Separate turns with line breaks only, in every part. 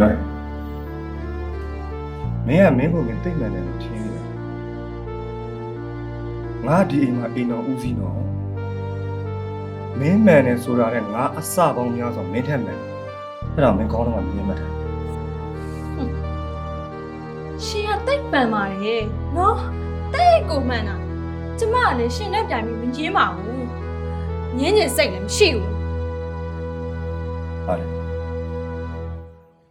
နိုင်မင်းကမင်းကိုမင်းတိတ်မှန်တယ်လို့ထင်နေတယ်ငါဒီအိမ်မှာအိမ်တော်ဦးစီးတော့မင်းမှန်တယ်ဆိုတာနဲ့ငါအစပေါင်းများစွာမင်းထက်မှန်တယ်အဲ့ဒါမင်းကောင်းတော့မှမြင်မှတ်တယ်
ရှင်ကတိတ်ပန်ပါတယ်နော်တိတ်ကိုမှန်တာကျမကလည်းရှင်နဲ့ပြိုင်ပြီးမငင်းပါဘူးငင်းညင်စိတ်လည်းမရှိဘူး
ဟာလေ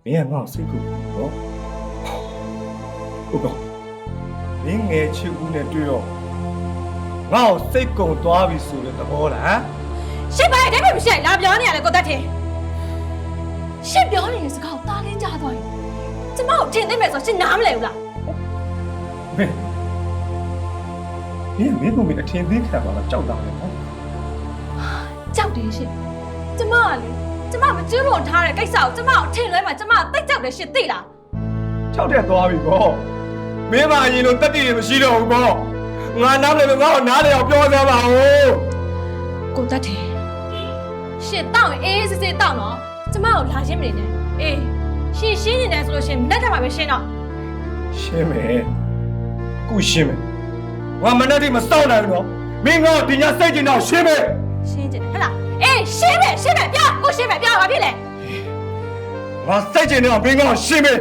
မင်းကငါ့ကိုစိတ်ကူနော်ဟုတ်ကောမင်းငယ်ချစ်ဦးနဲ့တွေ့တော့ငါ့ကိုစိတ်ကုံသွားပြီဆိုတဲ့သဘောလား
ရှင်ပါတဲ့ဘယ်မရှိလာပြောနေရလဲကိုတက်တင်ရှင်ပြောနေတဲ့စကားကိုတားလင်းကြသွားရင်ကျမကိုထင်သိမယ်ဆိုရှင်နားမလဲဘူးလား
မင်းမင်းမင်းကိုမင်းအထင်သေးခံပါလားကြောက်တာလေနော်
ကြောက်တယ်ရှင်ကျမကလေ ကျမမကျွလွန်ထားတဲ့ကိစ္စကိုကျမကိုထင်လဲမှကျမတိတ်ကြောက်တယ်ရှင်သိလား
ကြောက်တဲ့သွားပြီပေါ့မင်းမအရင်လိုတက်တည်တွေမရှိတော့ဘူးပေါ့ငါနားလည်းငါ့ကိုနားလည်းအောင်ပြောစမ်းပါဦး
ကိုတက်တယ်ရှင်တောက်ရင်အေးအေးစစ်စစ်တောက်နော်ကျမကိုလာရှင်းမနေနဲ့အေးရှင်ရှင်းနေတယ်ဆိုလို့ရှင်လက်ထပ်ပါပဲရှင်းတော့
ရှင်းမယ်ခုရှင်းမယ်ငါမနေ့ကမစောင့်နိုင်ဘူးနော်မင်းငါ့ကိုဒီညစိတ်ကျင်တော့ရှင်းမယ်
ရှင်းကြတယ်ဟဟလားအေးရှင်းမယ်ရှင်းမယ်ပြကိုရှင်းမယ်ပြပါဖြစ်လေ
ငါစိတ်ကျင်တော့မင်းငါ့ကိုရှင်းမယ်